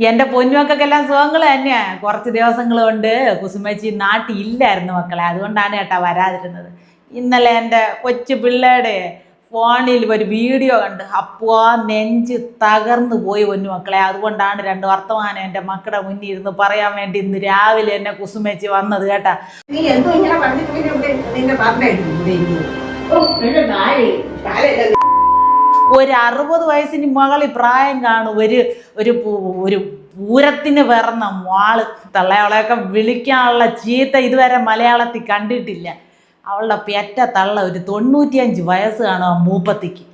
എന്റെ പൊന്നുമക്കൾക്കെല്ലാം സുഖങ്ങൾ തന്നെയാ. കുറച്ച് ദിവസങ്ങൾ കൊണ്ട് കുസുമച്ചി നാട്ടിൽ ഇല്ലായിരുന്നു മക്കളെ. അതുകൊണ്ടാണ് ഏട്ടാ വരാതിരുന്നത്. ഇന്നലെ എന്റെ കൊച്ചു പിള്ളേരുടെ ഫോണിൽ ഒരു വീഡിയോ കണ്ട് അപ്പോൾ നെഞ്ച് തകർന്നു പോയി പൊന്നു മക്കളെ അതുകൊണ്ടാണ് രണ്ട് വർത്തമാനം എന്റെ മക്കളുടെ മുന്നിൽ ഇരുന്ന് പറയാൻ വേണ്ടി ഇന്ന് രാവിലെ എന്നെ കുസുമേച്ചി വന്നത് കേട്ടാ. നീ എന്തോ ഇങ്ങനെ നിന്റെ ഒരു അറുപത് വയസ്സിന് മകളി പ്രായം കാണും. ഒരു ഒരു ഒരു പൂരത്തിന് പിറന്ന മാൾ തള്ളയവളെയൊക്കെ വിളിക്കാനുള്ള ചീത്ത ഇതുവരെ മലയാളത്തിൽ കണ്ടിട്ടില്ല. അവളുടെ പെറ്റ തള്ള ഒരു തൊണ്ണൂറ്റിയഞ്ച് വയസ്സ് കാണും ആ മൂപ്പത്തിക്ക്.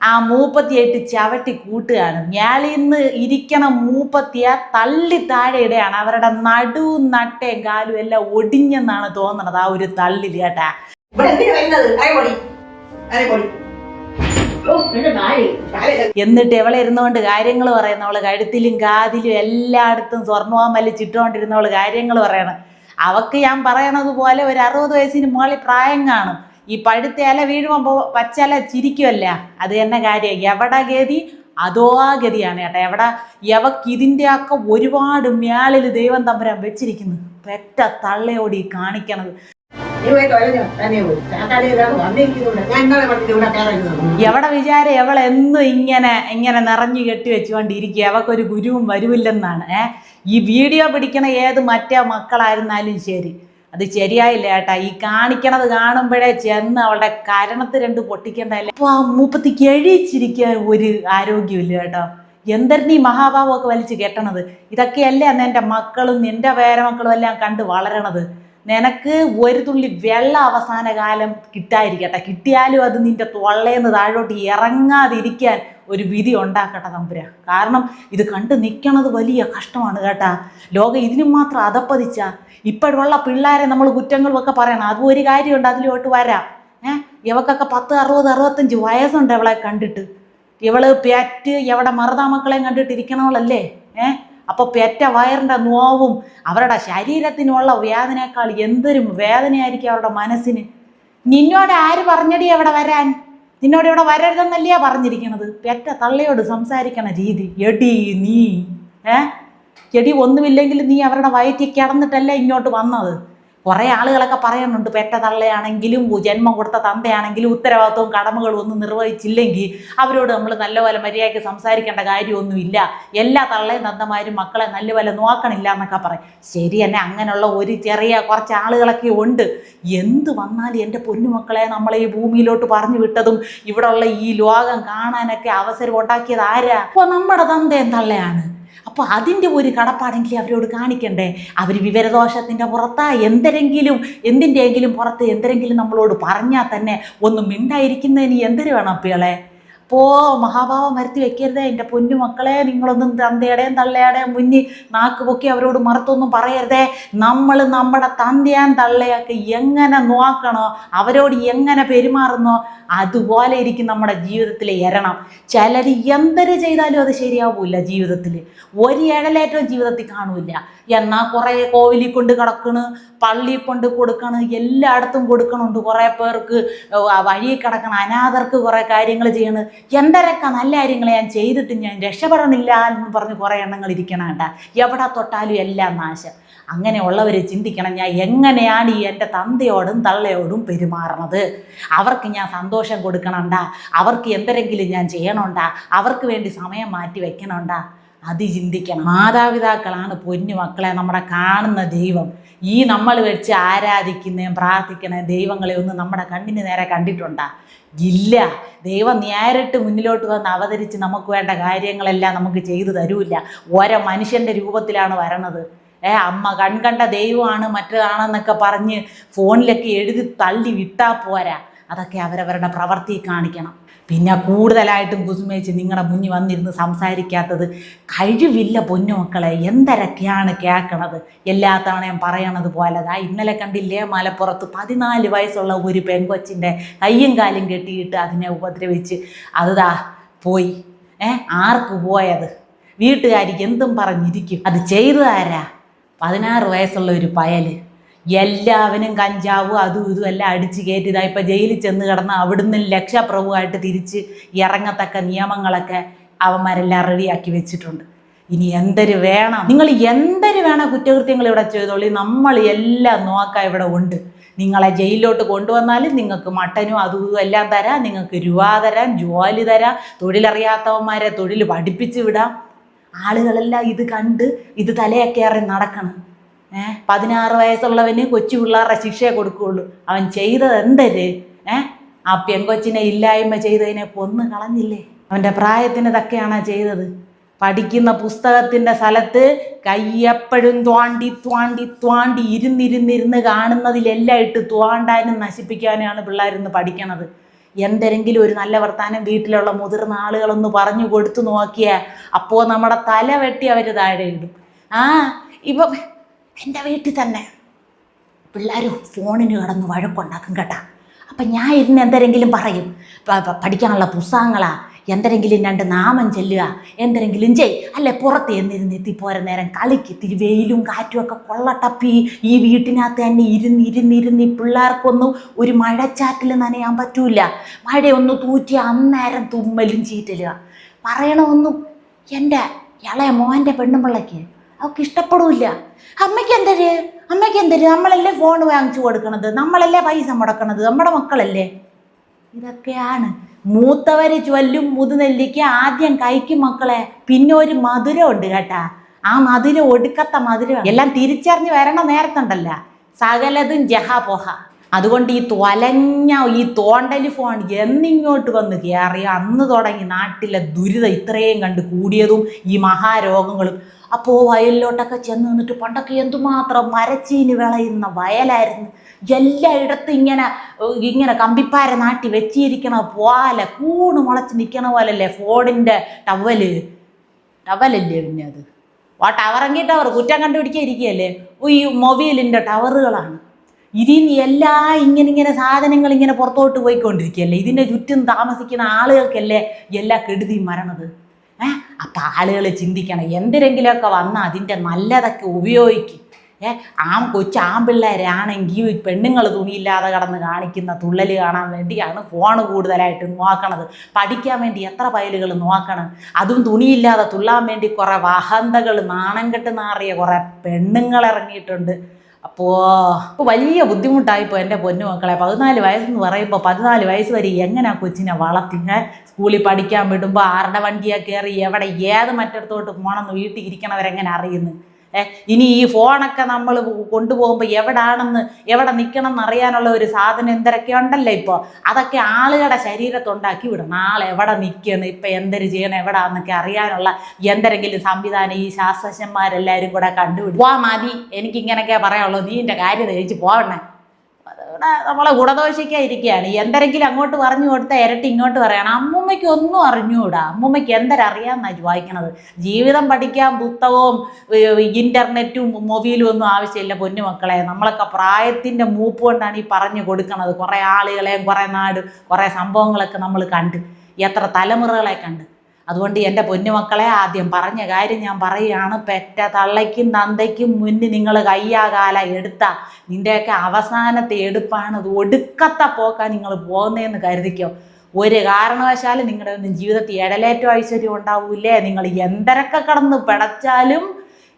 ആ മൂപ്പത്തിയായിട്ട് ചവിട്ടി കൂട്ടുകയാണ്. ഞാളിൽ നിന്ന് ഇരിക്കണ മൂപ്പത്തിയ തള്ളി താഴെയിടെയാണ് അവരുടെ നടു നട്ടയും കാലും എല്ലാം ഒടിഞ്ഞെന്നാണ് തോന്നണത് ആ ഒരു തള്ളിൽ കേട്ടാ. ഇവിടെ എന്തിനാ വരുന്നത്? അയ പൊടി എന്നിട്ട് എവളെ ഇരുന്നുകൊണ്ട് കാര്യങ്ങൾ പറയുന്നവൾ കഴുത്തിലും കാതിലും എല്ലായിടത്തും സ്വർണവും ചിട്ടുകൊണ്ടിരുന്നവൾ കാര്യങ്ങൾ പറയണം. അവക്ക് ഞാൻ പറയണത് പോലെ ഒരു അറുപത് വയസ്സിന് മുകളിൽ പ്രായം കാണും. ഈ പഴുത്ത ഇല വീഴുമ്പോൾ പച്ചല ചിരിക്കുമല്ല അത് തന്നെ കാര്യം. എവിടെ ഗതി? അതോ ആ ഗതിയാണ് ചേട്ടാ എവിടെ? എവക്ക് ഇതിന്റെ ഒക്കെ ഒരുപാട് മ്യാളിൽ ദൈവം തമ്പുരാൻ വെച്ചിരിക്കുന്നു. പെറ്റ തള്ളയോടി കാണിക്കണത്. എവിടെ വിചാരം? എവൾ എന്നും ഇങ്ങനെ ഇങ്ങനെ നിറഞ്ഞു കെട്ടി വെച്ചുകൊണ്ടിരിക്കുക. അവക്കൊരു ഗുരുവും വരുമില്ലെന്നാണ് ഏ? ഈ വീഡിയോ പിടിക്കണ ഏത് മറ്റേ മക്കളായിരുന്നാലും ശരി. അത് ശരിയായില്ല ഏട്ടാ. ഈ കാണിക്കണത് കാണുമ്പോഴേ ചെന്ന് അവളുടെ കരണത്ത് രണ്ട് പൊട്ടിക്കണ്ടല്ലേ അപ്പൊ ആ മൂപ്പത്തി കഴിച്ചിരിക്കാൻ ഒരു ആരോഗ്യമില്ല കേട്ടോ. എന്തായിരുന്നു ഈ മഹാഭാവമൊക്കെ വലിച്ചു കെട്ടണത്? ഇതൊക്കെയല്ലേ അന്ന് എന്റെ മക്കളും നിന്റെ പേരമക്കളും എല്ലാം കണ്ട് വളരണത്? നിനക്ക് ഒരു തുള്ളി വെള്ളം അവസാന കാലം കിട്ടാതിരിക്കട്ടെ. കിട്ടിയാലും അത് നിന്റെ തൊള്ളേന്ന് താഴോട്ട് ഇറങ്ങാതിരിക്കാൻ ഒരു വിധി ഉണ്ടാക്കട്ടെ തമ്പുര. കാരണം ഇത് കണ്ട് നിൽക്കണത് വലിയ കഷ്ടമാണ് കേട്ടാ. ലോകം ഇതിനും മാത്രം അതപ്പതിച്ച ഇപ്പോഴുള്ള പിള്ളേരെ നമ്മൾ കുറ്റങ്ങളൊക്കെ പറയണം. അതും ഒരു കാര്യമുണ്ട് അതിലോട്ട് വരാം. ഏഹ് ഇവക്കൊക്കെ പത്ത് അറുപത് അറുപത്തഞ്ച് വയസ്സുണ്ട് ഇവളെ കണ്ടിട്ട്. ഇവൾ പെറ്റ് എവിടെ മറുതാ മക്കളെയും കണ്ടിട്ട് ഇരിക്കണവളല്ലേ? ഏഹ് അപ്പോൾ പെറ്റ വയറിന്റെ നോവും അവരുടെ ശരീരത്തിനുള്ള വേദനയേക്കാൾ എന്തൊരു വേദനയായിരിക്കും അവരുടെ മനസ്സിന്? നിന്നോട് ആര് പറഞ്ഞടി അവിടെ വരാൻ? നിന്നോട് ഇവിടെ വരരുതെന്നല്ലേ പറഞ്ഞിരിക്കുന്നത്. പെറ്റ തള്ളയോട് സംസാരിക്കണ രീതി. എടി നീ ഏ? എടി ഒന്നുമില്ലെങ്കിൽ നീ അവരുടെ വയറ്റിൽ കിടന്നിട്ടല്ലേ ഇങ്ങോട്ട് വന്നത്? കുറേ ആളുകളൊക്കെ പറയുന്നുണ്ട് പെറ്റ തള്ളയാണെങ്കിലും ജന്മം കൊടുത്ത തന്തയാണെങ്കിലും ഉത്തരവാദിത്വവും കടമകളും ഒന്നും നിർവഹിച്ചില്ലെങ്കിൽ അവരോട് നമ്മൾ നല്ലപോലെ മര്യാദയ്ക്ക് സംസാരിക്കേണ്ട കാര്യമൊന്നുമില്ല. എല്ലാ തള്ളയും തന്തമാരും മക്കളെ നല്ലപോലെ നോക്കണില്ല എന്നൊക്കെ പറയും. ശരി തന്നെ അങ്ങനെയുള്ള ഒരു ചെറിയ കുറച്ച് ആളുകളൊക്കെ ഉണ്ട്. എന്ത് വന്നാലും എന്റെ പൊന്നുമക്കളെ നമ്മളെ ഈ ഭൂമിയിലോട്ട് പറഞ്ഞു വിട്ടതും ഇവിടെയുള്ള ഈ ലോകം കാണാനൊക്കെ അവസരം ഉണ്ടാക്കിയത് ആരാ? അപ്പോൾ നമ്മുടെ തന്തയും തള്ളയാണ്. അപ്പോൾ അതിന്റെ ഒരു കടപ്പാടെങ്കിലും അവരോട് കാണിക്കണ്ടേ? അവർ വിവരദോഷത്തിന്റെ പുറത്താ. എന്തെങ്കിലും എന്തിന്റെയെങ്കിലും പുറത്ത് എന്തെങ്കിലും നമ്മളോട് പറഞ്ഞാൽ തന്നെ ഒന്ന് മിണ്ടായിരിക്കുന്നതിന് എന്തര് വേണം അപ്പികളെ അപ്പോൾ മഹാഭാവം വരുത്തി വെക്കരുതേ. എന്റെ പൊന്നു മക്കളെ നിങ്ങളൊന്നും തന്തയുടെയും തള്ളയുടെയും മുന്നിൽ നാക്ക് പൊക്കി അവരോട് മറുത്തൊന്നും പറയരുതേ. നമ്മൾ നമ്മുടെ തന്തയാൻ തള്ളയൊക്കെ എങ്ങനെ നോക്കണോ അവരോട് എങ്ങനെ പെരുമാറുന്നോ അതുപോലെ ഇരിക്കും നമ്മുടെ ജീവിതത്തിലെ എരണം. ചിലർ എന്തൊരു ചെയ്താലും അത് ശരിയാവില്ല ജീവിതത്തിൽ ഒരു ഇഴലേറ്റവും ജീവിതത്തിൽ കാണൂല എന്നാൽ കുറേ കോവിലിൽ കൊണ്ട് കിടക്കണ് പള്ളിയിൽ കൊണ്ട് കൊടുക്കണ് എല്ലായിടത്തും കൊടുക്കണുണ്ട്. കുറേ പേർക്ക് വഴി കിടക്കണം അനാഥർക്ക് കുറേ കാര്യങ്ങൾ ചെയ്യണ്. എന്തരൊക്കെ നല്ല കാര്യങ്ങൾ ഞാൻ ചെയ്തിട്ട് ഞാൻ രക്ഷപ്പെടണില്ല എന്ന് പറഞ്ഞ് കുറേ എണ്ണങ്ങൾ ഇരിക്കണം കേട്ടാ എവിടെ തൊട്ടാലും എല്ലാം നാശം. അങ്ങനെയുള്ളവർ ചിന്തിക്കണം ഞാൻ എങ്ങനെയാണ് ഈ എന്റെ തന്തയോടും തള്ളയോടും പെരുമാറണത്? അവർക്ക് ഞാൻ സന്തോഷം കൊടുക്കണണ്ട അവർക്ക് എന്തെങ്കിലും ഞാൻ ചെയ്യണണ്ട അവർക്ക് വേണ്ടി സമയം മാറ്റി വെക്കണണ്ട അത് ചിന്തിക്കണം മാതാപിതാക്കളാണ് പൊന്നു മക്കളെ നമ്മുടെ കാണുന്ന ദൈവം. ഈ നമ്മൾ വെച്ച് ആരാധിക്കുന്നതും പ്രാർത്ഥിക്കുന്ന ദൈവങ്ങളെ ഒന്നും നമ്മുടെ കണ്ണിന് നേരെ കണ്ടിട്ടുണ്ടാ? ഇല്ല. ദൈവം നേരിട്ട് മുന്നിലോട്ട് വന്ന് അവതരിച്ച് നമുക്ക് വേണ്ട കാര്യങ്ങളെല്ലാം നമുക്ക് ചെയ്തു തരൂല്ല. ഓരോ മനുഷ്യന്റെ രൂപത്തിലാണ് വരണത്. ഏ അമ്മ കൺകണ്ട ദൈവമാണ് മറ്റേതാണെന്നൊക്കെ പറഞ്ഞ് ഫോണിലൊക്കെ എഴുതി തള്ളി വിട്ടാൽ പോരാ. അതൊക്കെ അവരവരുടെ പ്രവൃത്തി കാണിക്കണം. പിന്നെ കൂടുതലായിട്ടും കുസുമേച്ച് നിങ്ങളുടെ മുന്നിൽ വന്നിരുന്ന് സംസാരിക്കാത്തത് കഴിവില്ല പൊന്നുമക്കളെ. എന്തരൊക്കെയാണ് കേൾക്കണത് എല്ലാ തവണയും പറയണത് പോലെ ആ ഇന്നലെ കണ്ടില്ലേ മലപ്പുറത്ത് പതിനാല് വയസ്സുള്ള ഒരു പെൺകൊച്ചിന്റെ കയ്യും കാലും കെട്ടിയിട്ട് അതിനെ ഉപദ്രവിച്ച്. അതാ പോയി. ഏ ആർക്ക് പോയത്? വീട്ടുകാരിക്ക് എന്തും പറഞ്ഞിരിക്കും. അത് ചെയ്തു തരാ പതിനാറ് വയസ്സുള്ള ഒരു പയൽ. എല്ലാവനും കഞ്ചാവും അതും ഇതും എല്ലാം അടിച്ച് കയറ്റിയതാ ഇപ്പം ജയിലിൽ ചെന്ന് കിടന്ന് അവിടുന്ന് ലക്ഷപ്രഭുവായിട്ട് തിരിച്ച് ഇറങ്ങത്തക്ക നിയമങ്ങളൊക്കെ അവന്മാരെല്ലാം റെഡിയാക്കി വെച്ചിട്ടുണ്ട്. ഇനി എന്തൊരു വേണം? നിങ്ങൾ എന്തൊരു വേണം കുറ്റകൃത്യങ്ങൾ ഇവിടെ ചെയ്തോളി? നമ്മൾ എല്ലാം നോക്കാൻ ഇവിടെ ഉണ്ട്. നിങ്ങളെ ജയിലിലോട്ട് കൊണ്ടുവന്നാലും നിങ്ങൾക്ക് മട്ടനും അതും ഇതും എല്ലാം തരാം. നിങ്ങൾക്ക് രൂപ തരാം ജോലി തരാം തൊഴിലറിയാത്തവന്മാരെ തൊഴിൽ പഠിപ്പിച്ച് വിടാം. ആളുകളെല്ലാം ഇത് കണ്ട് ഇത് തലയൊക്കെ ഇറങ്ങി നടക്കണം. പതിനാറ് വയസ്സുള്ളവന് കൊച്ചു പിള്ളേരുടെ ശിക്ഷയെ കൊടുക്കുകയുള്ളൂ. അവൻ ചെയ്തത് എന്തര്? ഏ? ആ പെങ്കൊച്ചിനെ ഇല്ലായ്മ ചെയ്തതിനെ കൊന്നു കളഞ്ഞില്ലേ? അവന്റെ പ്രായത്തിന് ഇതൊക്കെയാണോ ചെയ്തത്? പഠിക്കുന്ന പുസ്തകത്തിന്റെ സ്ഥലത്ത് കയ്യെപ്പോഴും ത്വാണ്ടി ത്വാണ്ടി ത്വാണ്ടി ഇരുന്നിരുന്നിരുന്ന് കാണുന്നതിലെല്ലാം ഇട്ട് ത്വാണ്ടാനും നശിപ്പിക്കാനുമാണ് പിള്ളേരിന്ന് പഠിക്കണത്. എന്തെങ്കിലും ഒരു നല്ല വർത്താനം വീട്ടിലുള്ള മുതിർന്ന ആളുകളൊന്ന് പറഞ്ഞു കൊടുത്തു നോക്കിയാൽ അപ്പോൾ നമ്മുടെ തല വെട്ടി അവർ താഴെ ഇടും. ആ ഇപ്പം എന്റെ വീട്ടിൽ തന്നെ. പിള്ളേർ ഫോണിന് കിടന്ന് വഴക്കുണ്ടാക്കും കേട്ടാ. അപ്പം ഞാൻ ഇരുന്ന് എന്തെങ്കിലും പറയും. പഠിക്കാനുള്ള പുസ്തകങ്ങളാ എന്തെങ്കിലും രണ്ട് നാമം ചെല്ലുക എന്തെങ്കിലും ചെയ്. അല്ലെ പുറത്ത് എന്നിരുന്ന് എത്തിപ്പോരെ നേരം കളിക്ക് ഇത്തിരി വെയിലും കാറ്റും ഒക്കെ കൊള്ളട്ടപ്പി ഈ വീട്ടിനകത്ത് തന്നെ ഇരുന്ന് ഇരുന്ന് ഇരുന്ന് ഈ പിള്ളേർക്കൊന്നും ഒരു മഴച്ചാറ്റിൽ നനയാൻ പറ്റൂല. മഴയൊന്ന് തൂറ്റി അന്നേരം തുമ്മലും ചീറ്റലുക. പറയണമൊന്നും എന്റെ ഇളയ മോന്റെ പെണ്ണുപിള്ളയ്ക്ക് അവൾക്ക് ഇഷ്ടപ്പെടില്ല. അമ്മയ്ക്ക് എന്തര്? അമ്മയ്ക്ക് എന്തര്? നമ്മളല്ലേ ഫോൺ വാങ്ങിച്ചു കൊടുക്കണത്. നമ്മളല്ലേ പൈസ മുടക്കണത്. നമ്മുടെ മക്കളല്ലേ? ഇതൊക്കെയാണ്. മൂത്തവര് ചൊല്ലും മുതുനെല്ലിക്ക് ആദ്യം കഴിക്കും മക്കളെ. പിന്നെ ഒരു മധുരം ഉണ്ട് കേട്ടാ. ആ മധുരം ഒടുക്കത്ത മധുരം എല്ലാം തിരിച്ചറിഞ്ഞ് വരണ നേരത്തുണ്ടല്ല. സകലതും ജഹാപോഹ അതുകൊണ്ട് ഈ തൊലഞ്ഞ ഈ തോണ്ടൽ ഫോൺ എന്നിങ്ങോട്ട് വന്ന് കയറി അന്ന് തുടങ്ങി നാട്ടിലെ ദുരിതം ഇത്രയും കണ്ട് കൂടിയതും ഈ മഹാരോഗങ്ങളും. അപ്പോൾ വയലിലോട്ടൊക്കെ ചെന്ന് നിന്നിട്ട് പണ്ടൊക്കെ എന്തുമാത്രം മരച്ചീനി വിളയുന്ന വയലായിരുന്നു. എല്ലായിടത്തും ഇങ്ങനെ ഇങ്ങനെ കമ്പിപ്പാര നാട്ടി വെച്ചിരിക്കണ പോലെ കൂണ് മുളച്ച് നിൽക്കണ പോലല്ലേ ഫോണിന്റെ ടവൽ? ടവലല്ലേ പിന്നെ അത്? ആ ടവറെങ്കിൽ ടവർ കുറ്റം കണ്ടുപിടിക്കാൻ ഇരിക്കുകയല്ലേ ഈ മൊബൈലിന്റെ ടവറുകളാണ്. ഇതിന് എല്ലാ ഇങ്ങനെ ഇങ്ങനെ സാധനങ്ങൾ ഇങ്ങനെ പുറത്തോട്ട് പോയിക്കൊണ്ടിരിക്കുകയല്ലേ? ഇതിന്റെ ചുറ്റും താമസിക്കുന്ന ആളുകൾക്കല്ലേ എല്ലാ കെടുതിയും മരണത് ഏ? അപ്പം ആളുകൾ ചിന്തിക്കണം എന്തിനെങ്കിലുമൊക്കെ വന്നാൽ അതിന്റെ നല്ലതൊക്കെ ഉപയോഗിക്കും. ഏ? ആ കൊച്ചു ആൺപിള്ളേരാണെങ്കിൽ പെണ്ണുങ്ങൾ തുണിയില്ലാതെ കടന്ന് കാണിക്കുന്ന തുള്ളൽ കാണാൻ വേണ്ടിയാണ് ഫോൺ കൂടുതലായിട്ട് നോക്കണത്. പഠിക്കാൻ വേണ്ടി എത്ര പയലുകൾ നോക്കണം? അതും തുണിയില്ലാതെ തുള്ളാൻ വേണ്ടി കുറേ വഹന്തകൾ നാണം കെട്ട് നാറിയ കുറേ പെണ്ണുങ്ങൾ ഇറങ്ങിയിട്ടുണ്ട്. ഇപ്പോൾ വലിയ ബുദ്ധിമുട്ടായിപ്പോൾ എന്റെ പൊന്നു മക്കളെ പതിനാല് വയസ്സെന്ന് പറയുമ്പോൾ പതിനാല് വയസ്സ് വരെ എങ്ങനെ കൊച്ചിനെ വളർത്തി? സ്കൂളിൽ പഠിക്കാൻ വിടുമ്പോൾ ആരുടെ വണ്ടിയാണ് കയറി എവിടെ ഏത് മറ്റിടത്തോട്ട് പോകണമെന്ന് വീട്ടിൽ ഇരിക്കണവരെങ്ങനെ അറിയുന്നു ഇനി ഈ ഫോണൊക്കെ നമ്മൾ കൊണ്ടുപോകുമ്പോൾ എവിടാണെന്ന് എവിടെ നിൽക്കണം എന്നറിയാനുള്ള ഒരു സാധനം എന്തൊക്കെ ഉണ്ടല്ലോ ഇപ്പോൾ അതൊക്കെ ആളുകളുടെ ശരീരത്തുണ്ടാക്കി വിടും. നാളെ എവിടെ നിൽക്കണം ഇപ്പം എന്തൊരു ചെയ്യണം എവിടാന്നൊക്കെ അറിയാനുള്ള എന്തെങ്കിലും സംവിധാനം ഈ ശാസ്ത്രജ്ഞന്മാരെല്ലാവരും കൂടെ കണ്ടുപിടിക്കും. വാ മതി എനിക്കിങ്ങനെയൊക്കെ പറയാനുള്ളൂ. നീ എന്റെ കാര്യം കഴിച്ച് പോകണേ നമ്മളെ ഗുണദോഷിക്കാൻ ഇരിക്കുകയാണ്. എന്തെങ്കിലും അങ്ങോട്ട് പറഞ്ഞു കൊടുത്ത ഇരട്ടി ഇങ്ങോട്ട് പറയണം. അമ്മൂമ്മയ്ക്ക് ഒന്നും അറിഞ്ഞുകൂടാ അമ്മൂമ്മയ്ക്ക് എന്തരറിയാമെന്നാണ് വായിക്കണത്? ജീവിതം പഠിക്കാൻ പുസ്തകവും ഇന്റർനെറ്റും മൊബൈലും ഒന്നും ആവശ്യമില്ല പൊന്നുമക്കളെ. നമ്മളൊക്കെ പ്രായത്തിന്റെ മൂപ്പ് കൊണ്ടാണ് ഈ പറഞ്ഞു കൊടുക്കണത്. കുറേ ആളുകളെയും കുറേ നാട് കുറേ സംഭവങ്ങളൊക്കെ നമ്മൾ കണ്ട്. എത്ര തലമുറകളെ കണ്ട്. അതുകൊണ്ട് എന്റെ പൊന്നുമക്കളെ ആദ്യം പറഞ്ഞ കാര്യം ഞാൻ പറയുകയാണ്. പെറ്റ തള്ളയ്ക്കും തന്തയ്ക്കും മുന്നിൽ നിങ്ങൾ കയ്യാകാല എടുത്ത നിന്റെയൊക്കെ അവസാനത്തെ എടുപ്പാണ്. അത് ഒടുക്കത്തെ പോക്കാൻ നിങ്ങൾ പോകുന്നതെന്ന് കരുതിക്കോ. ഒരു കാരണവശാലും നിങ്ങളുടെ ഒന്നും ജീവിതത്തിൽ ഇടലേറ്റം ഐശ്വര്യം ഉണ്ടാവൂലേ നിങ്ങൾ എന്തരൊക്കെ കടന്ന് പിടച്ചാലും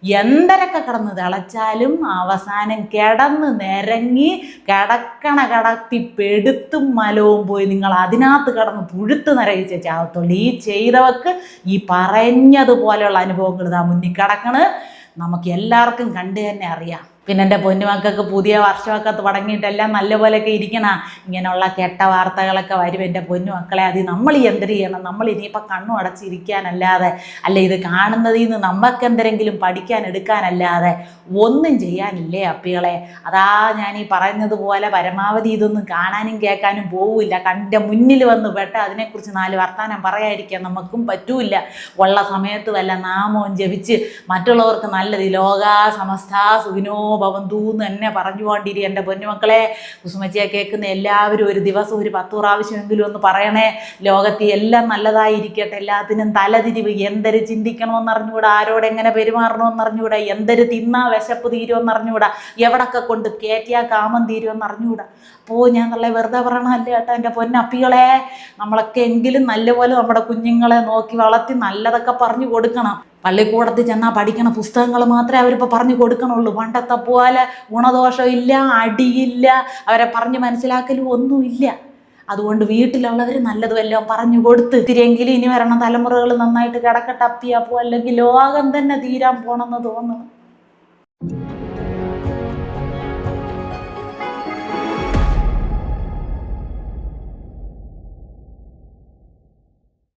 എന്തരൊക്കെ കിടന്ന് തിളച്ചാലും അവസാനം കിടന്ന് നിരങ്ങി കിടക്കണ കിടത്തി പെടുത്തും മലവും പോയി നിങ്ങൾ അതിനകത്ത് കിടന്ന് പുഴുത്ത് നിറയിച്ച ചാവത്തുള്ളൂ ഈ ചെയ്തവക്ക് ഈ പറഞ്ഞതുപോലെയുള്ള അനുഭവങ്ങൾ ഇതാ മുന്നിൽ കിടക്കണ്. നമുക്ക് എല്ലാവർക്കും കണ്ടു തന്നെ അറിയാം. പിന്നെ എന്റെ പൊന്നുമക്കൾക്ക് പുതിയ വർഷമൊക്കെ തുടങ്ങിയിട്ട് എല്ലാം നല്ലപോലെയൊക്കെ ഇരിക്കണ. ഇങ്ങനെയുള്ള കെട്ട വാർത്തകളൊക്കെ വരും എന്റെ പൊന്നുമക്കളെ അത് നമ്മൾ എന്ത് ചെയ്യണം? നമ്മൾ ഇനിയിപ്പോൾ കണ്ണു അടച്ചിരിക്കാനല്ലാതെ അല്ല ഇത് കാണുന്നതിൽ നിന്ന് നമുക്ക് എന്തെങ്കിലും പഠിക്കാൻ എടുക്കാനല്ലാതെ ഒന്നും ചെയ്യാനില്ലേ അപ്പികളെ? അതാ ഞാൻ ഈ പറയുന്നത് പോലെ പരമാവധി ഇതൊന്നും കാണാനും കേൾക്കാനും പോവില്ല. കണ്ട മുന്നിൽ വന്ന് പെട്ട അതിനെക്കുറിച്ച് നാല് വർത്താനം പറയാതിരിക്കാൻ നമുക്കും പറ്റൂല ഉള്ള സമയത്ത് വല്ല നാമവും ജപിച്ച് മറ്റുള്ളവർക്ക് നല്ലത് ലോകാ സമസ്ത സുഖിനോ ഭവന്തു എന്ന് തന്നെ പറഞ്ഞു പറഞ്ഞുകൊണ്ടിരി എന്റെ പൊന്നുമക്കളെ. കുസുമച്ചിയെ കേൾക്കുന്ന എല്ലാവരും ഒരു ദിവസം ഒരു പത്ത് പ്രാവശ്യമെങ്കിലും ഒന്ന് പറയണേ. ലോകത്തിൽ എല്ലാം നല്ലതായിരിക്കട്ടെ. എല്ലാത്തിനും തലതിരിവ് എന്തൊരു ചിന്തിക്കണമെന്ന് അറിഞ്ഞുകൂടാ? ആരോട് എങ്ങനെ പെരുമാറണമെന്ന് അറിഞ്ഞുകൂടാ? എന്തൊരു തിന്നാ വിശപ്പ് തീരുമെന്ന് അറിഞ്ഞുകൂടാ? എവിടൊക്കെ കൊണ്ട് കയറ്റിയാൽ കാമം തീരുമെന്ന് അറിഞ്ഞുകൂടാ? അപ്പോൾ ഞാൻ നല്ല വെറുതെ പറയണമല്ല കേട്ടോ എന്റെ പൊന്നപ്പികളെ. നമ്മളൊക്കെ എങ്കിലും നല്ലപോലെ നമ്മുടെ കുഞ്ഞുങ്ങളെ നോക്കി വളർത്തി നല്ലതൊക്കെ പറഞ്ഞു കൊടുക്കണം. പള്ളിക്കൂടത്തിൽ ചെന്നാൽ പഠിക്കണ പുസ്തകങ്ങൾ മാത്രമേ അവരിപ്പോൾ പറഞ്ഞു കൊടുക്കണുള്ളൂ. പണ്ടത്തെ പോലെ ഗുണദോഷം ഇല്ല അടിയില്ല അവരെ പറഞ്ഞ് മനസ്സിലാക്കലും ഒന്നുമില്ല. അതുകൊണ്ട് വീട്ടിലുള്ളവർ നല്ലത് പറഞ്ഞു കൊടുത്ത് ഇത്തിരിയെങ്കിലും ഇനി വരണ തലമുറകൾ നന്നായിട്ട് കിടക്കട്ടെ അപ്പിയാപ്പോ അല്ലെങ്കിൽ ലോകം തന്നെ തീരാൻ പോണെന്ന് തോന്നുന്നു